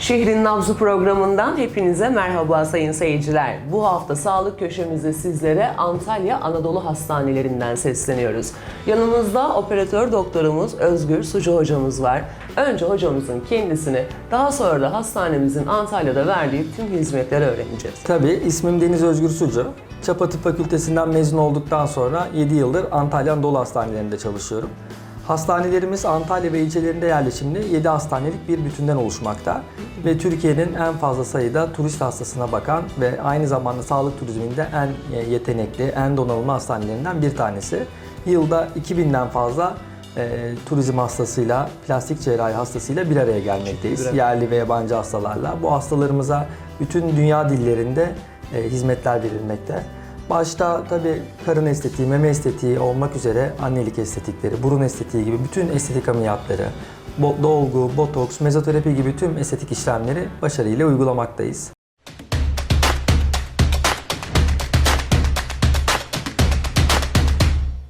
Şehrin Nabzı programından hepinize merhaba sayın seyirciler. Bu hafta sağlık köşemizde sizlere Antalya Anadolu Hastanelerinden sesleniyoruz. Yanımızda operatör doktorumuz Özgür Sucu hocamız var. Önce hocamızın kendisini, daha sonra da hastanemizin Antalya'da verdiği tüm hizmetleri öğreneceğiz. Tabii ismim Deniz Özgür Sucu. Çapa Tıp Fakültesinden mezun olduktan sonra 7 yıldır Antalya Anadolu Hastanelerinde çalışıyorum. Hastanelerimiz Antalya ve ilçelerinde yerleşimli 7 hastanelik bir bütünden oluşmakta ve Türkiye'nin en fazla sayıda turist hastasına bakan ve aynı zamanda sağlık turizminde en e, yetenekli, en donanımlı hastanelerinden bir tanesi. Yılda 2000'den fazla e, turizm hastasıyla, plastik cerrahi hastasıyla bir araya gelmekteyiz. Yerli ve yabancı hastalarla. Bu hastalarımıza bütün dünya dillerinde e, hizmetler verilmekte. Başta tabii karın estetiği, meme estetiği olmak üzere annelik estetikleri, burun estetiği gibi bütün estetik ameliyatları, dolgu, botoks, mezoterapi gibi tüm estetik işlemleri başarıyla uygulamaktayız.